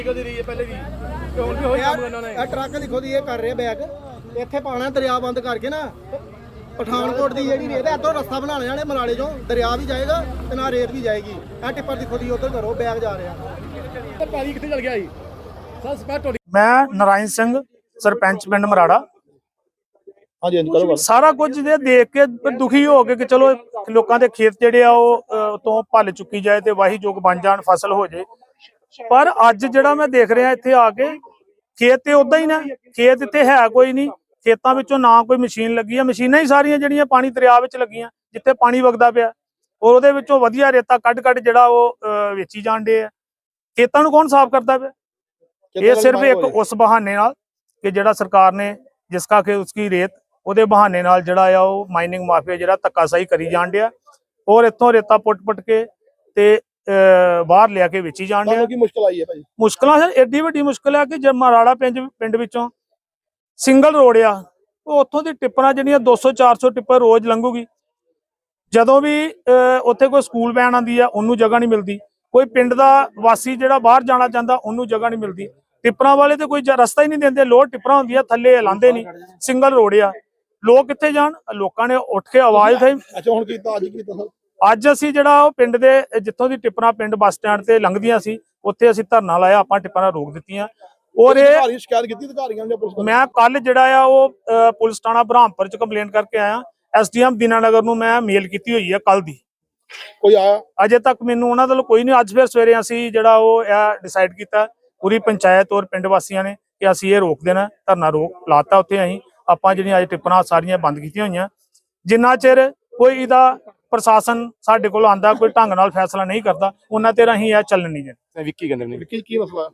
ਕਦੀ ਰਹੀ ਹੈ ਪਹਿਲੇ ਵੀ। ਤੇ ਹੁਣ ਵੀ ਹੋਈ ਕੰਮ ਇਹਨਾਂ ਨੇ। ਇਹ ਟਰੱਕ ਦੇਖੋ ਦੀ ਇਹ ਕਰ ਰਹੇ ਬੈਗ ਇੱਥੇ ਪਾਣਾ ਦਰਿਆ ਬੰਦ ਕਰਕੇ ਨਾ ਪਠਾਨਕੋਟ ਦੀ ਜਿਹੜੀ ਰੇਤ ਹੈ ਇੱਥੋਂ ਰਸਤਾ ਬਣਾ ਲਿਆ ਨੇ ਮਲਾਲੇ ਚੋਂ। ਦਰਿਆ ਵੀ ਜਾਏਗਾ ਤੇ ਨਾਲ ਰੇਤ ਵੀ ਜਾਏਗੀ। ਇਹ ਟਿੱਪਰ ਦੇਖੋ ਦੀ ਉਧਰ ਕਰੋ ਬੈਗ ਜਾ ਰਿਹਾ। ਤੇ ਪਾਣੀ ਕਿੱਥੇ ਚਲ ਗਿਆ ਜੀ? ਸਰ ਸਪੈਟ ਤੁਹਾਡੀ ਮੈਂ ਨਰਾਇਣ ਸਿੰਘ ਸਰਪੰਚ ਪਿੰਡ ਮਰਾੜਾ। ਹਾਂਜੀ ਹਾਂਜੀ ਕਰੋ ਸਾਰਾ ਕੁਝ ਇਹ ਦੇਖ ਕੇ ਦੁਖੀ ਹੋ ਕੇ ਕਿ ਚਲੋ ਲੋਕਾਂ ਦੇ ਖੇਤ ਜਿਹੜੇ ਆ ਉਹ ਤੋਂ ਭੱਲ ਚੁੱਕੀ ਜਾਏ ਤੇ ਵਾਹੀ ਯੋਗ ਬਣ ਜਾਣ ਫਸਲ ਹੋ ਜੇ। ਪਰ ਅੱਜ ਜਿਹੜਾ ਮੈਂ ਦੇਖ ਰਿਹਾ ਇੱਥੇ ਆ ਕੇ ਖੇਤ ਤੇ ਉਦਾਂ ਹੀ ਨਾ ਖੇਤ ਇੱਥੇ ਹੈ ਕੋਈ ਨਹੀਂ ਖੇਤਾਂ ਵਿੱਚੋਂ ਨਾ ਕੋਈ ਮਸ਼ੀਨ ਲੱਗੀ ਆ ਮਸ਼ੀਨਾਂ ਹੀ ਸਾਰੀਆਂ ਜਿਹੜੀਆਂ ਪਾਣੀ ਦਰਿਆ ਵਿੱਚ ਲੱਗੀਆਂ ਜਿੱਥੇ ਪਾਣੀ ਵਗਦਾ ਪਿਆ। ਔਰ ਉਹਦੇ ਵਿੱਚੋਂ ਵਧੀਆ ਰੇਤਾ ਕੱਢ ਕੱਢ ਜਿਹੜਾ ਉਹ ਵੇਚੀ ਜਾਂਦੇ ਆ। ਖੇਤਾਂ ਨੂੰ ਕੌਣ ਸਾਫ਼ ਕਰਦਾ ਪਿਆ? ਇਹ ਸਿਰਫ ਇੱਕ ਉਸ ਬਹਾਨੇ ਨਾਲ ਕਿ ਜਿਹੜਾ ਸਰਕਾਰ ਨੇ ਜਿਸ ਕਾ ਕਿ ਉਸकी ਰੇਤ ਉਹਦੇ ਬਹਾਨੇ ਨਾਲ ਜਿਹੜਾ ਆ ਉਹ ਮਾਈਨਿੰਗ ਮਾਫੀਆ ਜਿਹੜਾ ਧੱਕਾਸ਼ਾਹੀ ਕਰੀ ਜਾਣ ਡਿਆ। ਔਰ ਇੱਥੋਂ ਰੇਤਾ ਪੁੱਟ-ਪੁੱਟ ਕੇ ਤੇ ਬਾਹਰ ਲਿਆ ਕੇ ਵੇਚੀ ਜਾਣ ਡਿਆ। ਕੀ ਮੁਸ਼ਕਲ ਆਈ ਹੈ ਭਾਈ ਮੁਸ਼ਕਲਾਂ ਸਰ ਏਡੀ ਵੱਡੀ ਮੁਸ਼ਕਲ ਹੈ ਕਿ ਜੇ ਮਰਾੜਾ ਪਿੰਡ ਪਿੰਡ ਵਿੱਚੋਂ ਸਿੰਗਲ ਰੋਡ ਆ ਉਹ ਉੱਥੋਂ ਦੀ ਟਿੱਪਰਾਂ ਜਿਹੜੀਆਂ 200 400 ਟਿੱਪਰ ਰੋਜ਼ ਲੰਘੂਗੀ। ਜਦੋਂ ਵੀ ਉੱਥੇ ਕੋਈ ਸਕੂਲ ਵੈਨ ਆਂਦੀ ਆ ਉਹਨੂੰ ਜਗ੍ਹਾ ਨਹੀਂ ਮਿਲਦੀ। ਕੋਈ ਪਿੰਡ ਦਾ ਵਾਸੀ ਜਿਹੜਾ ਬਾਹਰ ਜਾਣਾ ਚਾਹੁੰਦਾ ਉਹਨੂੰ ਜਗ੍ਹਾ ਨਹੀਂ ਮਿਲਦੀ। ਟਿੱਪਰਾਂ ਵਾਲੇ ਤੇ ਕੋਈ ਰਸਤਾ ਹੀ ਨਹੀਂ ਦਿੰਦੇ ਲੋਡ ਟਿੱਪਰਾਂ ਹੁੰਦੀਆਂ ਥੱਲੇ ਲਾਂਦੇ ਨਹੀਂ। ਸਿੰਗਲ ਰੋਡ ਆ। ਲੋਕ ਕਿੱਥੇ ਜਾਣ? ਲੋਕਾਂ ਨੇ ਉੱਠ ਕੇ ਆਵਾਜ਼ ਉਠਾਈ। ਅੱਛਾ ਹੁਣ ਕੀਤਾ ਅੱਜ ਕੀਤਾ ਸਰ। ਅੱਜ ਅਸੀਂ ਜਿਹੜਾ ਉਹ ਪਿੰਡ ਦੇ ਜਿੱਥੋਂ ਦੀ ਟਿੱਪਰਾਂ ਪਿੰਡ ਬੱਸ ਸਟੈਂਡ ਤੇ ਲੰਘਦੀਆਂ ਸੀ ਉੱਥੇ ਅਸੀਂ ਧਰਨਾ ਲਾਇਆ ਆਪਾਂ ਟਿੱਪਰਾਂ ਰੋਕ ਦਿੱਤੀਆਂ। ਔਰ ਇਹ ਸ਼ਿਕਾਇਤ ਕੀਤੀ ਅਧਿਕਾਰੀਆਂ ਨੇ ਪੁਲਿਸ ਮੈਂ ਕੱਲ ਜਿਹੜਾ ਆ ਉਹ ਪੁਲਿਸ ਥਾਣਾ ਬ੍ਰਹਮਪੁਰ ਚ ਕੰਪਲੇਂਟ ਕਰਕੇ ਆਇਆ। ਐਸਡੀਐਮ ਦੀਨਾਨਗਰ ਨੂੰ ਮੈਂ ਮੇਲ ਕੀਤੀ ਹੋਈ ਹੈ ਕੱਲ ਦੀ। ਕੋਈ ਆਇਆ? ਅਜੇ ਤੱਕ ਮੈਨੂੰ ਉਹਨਾਂ ਵੱਲੋਂ ਕੋਈ ਨਹੀਂ ਅੱਜ ਫਿਰ ਸਵੇਰੇ ਅਸੀਂ ਜਿਹੜਾ ਉਹ ਇਹ ਡਿਸਾਈਡ ਕੀਤਾ ਪੂਰੀ ਪੰਚਾਇਤ ਔਰ ਪਿੰਡ ਵਾਸੀਆਂ ਨੇ ਕਿ ਅਸੀਂ ਇਹ ਰੋਕ ਦੇਣਾ ਧਰਨਾ ਰੋਕ ਲਾਤਾ ਉੱਥੇ ਅਸੀਂ। ਆਪਾਂ ਜਿਹੜੀਆਂ ਅੱਜ ਟਿੱਪਰਾਂ ਸਾਰੀਆਂ ਬੰਦ ਕੀਤੀਆਂ ਹੋਈਆਂ। ਜਿੰਨਾ ਚਿਰ ਕੋਈ ਇਹਦਾ ਪ੍ਰਸ਼ਾਸਨ ਸਾਡੇ ਕੋਲ ਆਂਦਾ ਕੋਈ ਢੰਗ ਨਾਲ ਫੈਸਲਾ ਨਹੀਂ ਕਰਦਾ ਉਹਨਾਂ ਚਿਰ ਅਸੀਂ ਇਹ ਚੱਲਣ ਨਹੀਂ ਦੇਣਾ ਵਿੱਕੀ ਕਹਿੰਦੇ ਨੇ। ਕੀ ਕੀ ਮਸਲਾ?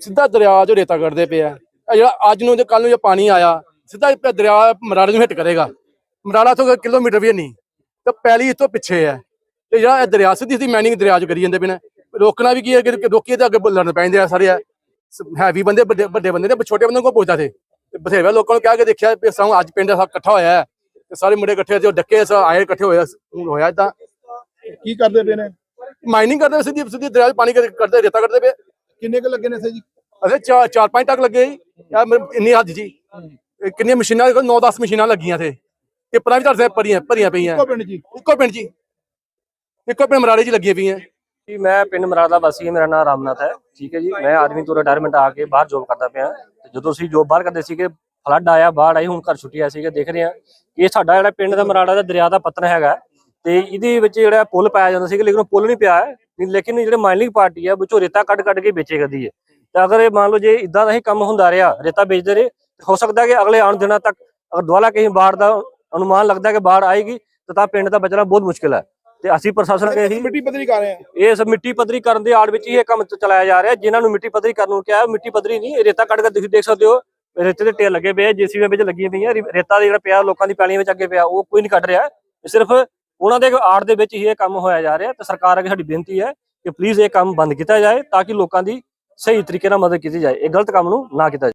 ਸਿੱਧਾ ਦਰਿਆ ਚੋਂ ਰੇਤਾ ਕੱਢਦੇ ਪਏ ਆ। ਇਹ ਜਿਹੜਾ ਅੱਜ ਨੂੰ ਜੇ ਕੱਲ ਨੂੰ ਜੇ ਪਾਣੀ ਆਇਆ ਸਿੱਧਾ ਇਹ ਦਰਿਆ ਮਰਾੜੇ ਨੂੰ ਹਿੱਟ ਕਰੇਗਾ। ਮਰਾੜਾ ਤੋਂ ਕਿਲੋਮੀਟਰ ਵੀ ਨਹੀਂ। ਤੇ ਪੈਲੀ ਇਤੋਂ ਪਿੱਛੇ ਹੈ। ਤੇ ਜਿਹੜਾ ਇਹ ਦਰਿਆ ਸਿੱਧੀ ਸਿੱਧੀ ਮਾਈਨਿੰਗ ਦਰਿਆ ਚ ਕਰੀ ਜਾਂਦੇ ਪਏ ਨੇ। ਰੋਕਣਾ ਵੀ ਕੀ ਹੈ ਕਿ ਰੋਕੀਏ ਤਾਂ ਅੱਗੇ ਲੜਨ ਪੈਂਦੇ ਆ ਸਾਰੇ ਹੈਵੀ ਬੰਦੇ ਵੱਡੇ ਵੱਡੇ ਬੰਦੇ ਨੇ ਛੋਟੇ ਬੰਦੇ ਕੋਲ ਪੁੱਛਦਾ ਤੇ ਬਥੇਰੇ ਲੋਕਾਂ ਨੂੰ ਕਹਿ ਕੇ ਦੇਖਿਆ ਵੀ ਸਾਂ ਅੱਜ ਪਿੰਡ ਸਭ ਇਕੱਠਾ ਹੋਇਆ ਹੈ। ਤੇ ਸਾਰੇ ਮੁੰਡੇ ਇਕੱਠੇ ਜੋ ਡੱਕੇ ਸਾ ਆਏ ਇਕੱਠੇ ਹੋਇਆ ਹੁਣ ਹੋਇਆ ਇਦਾਂ ਕੀ ਕਰਦੇ ਪਏ ਨੇ? ਮਾਈਨਿੰਗ ਕਰਦੇ ਸਿੱਧੀ ਸਿੱਧੀ ਦਰਿਆ 'ਚ ਪਾਣੀ ਕੱਢਦੇ ਰੇਤਾ ਕੱਢਦੇ ਪਏ। ਕਿੰਨੇ ਕੁ ਲੱਗੇ ਨੇ ਸੇ ਜੀ? ਅਰੇ ਚਾਰ ਚਾਰ ਪੰਜ ਟੱਕ ਲੱਗੇ ਜੀ। ਯਾਰ ਮੇਰੇ ਇੰਨੀ ਹੱਦ ਜੀ। ਕਿੰਨੀਆਂ ਮਸ਼ੀਨਾਂ ਦੇਖੋ 9-10 ਮਸ਼ੀਨਾਂ ਲੱਗੀਆਂ ਤੇ ਟਿੱਪਰਾਂ ਵੀ ਤੁਹਾਡੇ ਭਰੀਆਂ ਭਰੀਆਂ ਪਈਆਂ। ਇੱਕੋ ਪਿੰਡ ਜੀ? ਇੱਕੋ ਪਿੰਡ ਜੀ। ਇੱਕੋ ਪਿੰਡ ਮਰਾੜੇ 'ਚ ਲੱਗੀਆਂ ਪਈਆਂ। ਜੀ ਮੈਂ ਪਿੰਡ ਮਰਾਦਾ ਦਾ ਵਾਸੀ ਹਾਂ ਮੇਰਾ ਨਾਮ ਰਾਮਨਾਥ ਹੈ। ਠੀਕ ਹੈ ਜੀ। ਮੈਂ ਆਦਮੀ ਤੋਂ ਰਿਟਾਇਰਮੈਂਟ ਆ ਕੇ ਬਾਹਰ ਜੋਬ ਕਰਦਾ ਪਿਆ। ਤੇ ਜਦੋਂ ਅਸੀਂ ਜੋਬ ਬਾਹਰ ਕਰਦੇ ਸੀਗੇ ਫਲੱਡ ਆਇਆ ਬਾੜ ਆਈ ਹੁਣ ਘਰ ਛੁੱਟੀ ਆਏ ਸੀਗੇ ਦੇਖ ਰਹੇ ਹਾਂ। ਇਹ ਸਾਡਾ ਜਿਹੜਾ ਪਿੰਡ ਦਾ ਮਰਾੜਾ ਦਾ ਦਰਿਆ ਦਾ ਪਤਨ ਹੈਗਾ ਤੇ ਇਹਦੇ ਵਿੱਚ ਜਿਹੜਾ ਪੁਲ ਪਾਇਆ ਜਾਂਦਾ ਸੀਗਾ ਲੇਕਿਨ ਪੁਲ ਨਹੀਂ ਪਿਆ ਹੈ। ਲੇਕਿਨ ਜਿਹੜੇ ਮਾਈਨਿੰਗ ਪਾਰਟੀ ਹੈ ਵਿੱਚੋਂ ਰੇਤਾ ਕੱਢ ਕੱਢ ਕੇ ਵੇਚੇ ਕਰਦੀ ਹੈ। ਤੇ ਅਗਰ ਇਹ ਮੰਨ ਲਓ ਜੇ ਇਦਾਂ ਦਾ ਹੀ ਕੰਮ ਹੁੰਦਾ ਰਿਹਾ ਰੇਤਾ ਵੇਚਦੇ ਰਹੇ ਹੋ ਸਕਦਾ ਕਿ ਅਗਲੇ ਆਉਣ ਦਿਨਾਂ ਤੱਕ ਅਗਰ ਦੁਆਲਾ ਕਹੀਂ ਬਾੜ ਦਾ ਅਨੁਮਾਨ ਲੱਗਦਾ ਕਿ ਬਾੜ ਆਏਗੀ ਤਾਂ ਤਾਂ ਪਿੰਡ ਦਾ ਬਚਣਾ ਬਹੁਤ ਮੁਸ਼ਕਿਲ ਹੈ। ਤੇ ਅਸੀਂ ਪ੍ਰਸ਼ਾਸਨ ਅੱਗੇ ਇਹੀ ਮਿੱਟੀ ਪੱਧਰੀ ਕਰ ਰਹੇ ਆ ਇਹ ਸਭ ਮਿੱਟੀ ਪੱਧਰੀ ਕਰਨ ਦੇ ਆੜ ਵਿੱਚ ਹੀ ਇਹ ਕੰਮ ਚਲਾਇਆ ਜਾ ਰਿਹਾ। ਜਿਨ੍ਹਾਂ ਨੂੰ ਮਿੱਟੀ ਪੱਧਰੀ ਕਰਨ ਨੂੰ ਕਿਹਾ ਮਿੱਟੀ ਪੱਧਰੀ ਨਹੀਂ ਰੇਤਾ ਕੱਢ ਕੇ ਤੁਸੀਂ ਦੇਖ ਸਕਦੇ ਹੋ। ਰੇਤੇ ਦੇ ਢੇਰ ਲੱਗੇ ਪਏ ਆ ਜੀਸੀਬੀ ਵਿੱਚ ਲੱਗੀਆਂ ਪਈਆਂ, ਰੇ- ਰੇਤਾ ਜਿਹੜਾ ਪਿਆ, ਲੋਕਾਂ ਦੀ ਪੈਲੀਆਂ ਵਿੱਚ ਅੱਗੇ ਪਿਆ, ਉਹ ਕੋਈ ਨਹੀਂ ਕੱਢ ਰਿਹਾ। ਇਹ ਸਿਰਫ ਉਹਨਾਂ ਦੇ ਆੜ ਦੇ ਵਿੱਚ ਹੀ ਇਹ ਕੰਮ ਹੋਇਆ ਜਾ ਰਿਹਾ ਤੇ ਸਰਕਾਰ ਅੱਗੇ ਸਾਡੀ ਬੇਨਤੀ ਹੈ ਕਿ ਪਲੀਜ਼ ਇਹ ਕੰਮ ਬੰਦ ਕੀਤਾ ਜਾਏ ਤਾਂ ਕਿ ਲੋਕਾਂ ਦੀ ਸਹੀ ਤਰੀਕੇ ਨਾਲ ਮਦਦ ਕੀਤੀ ਜਾਏ। ਇਹ ਗਲਤ ਕੰਮ ਨੂੰ ਨਾ ਕੀਤਾ ਜਾਏ।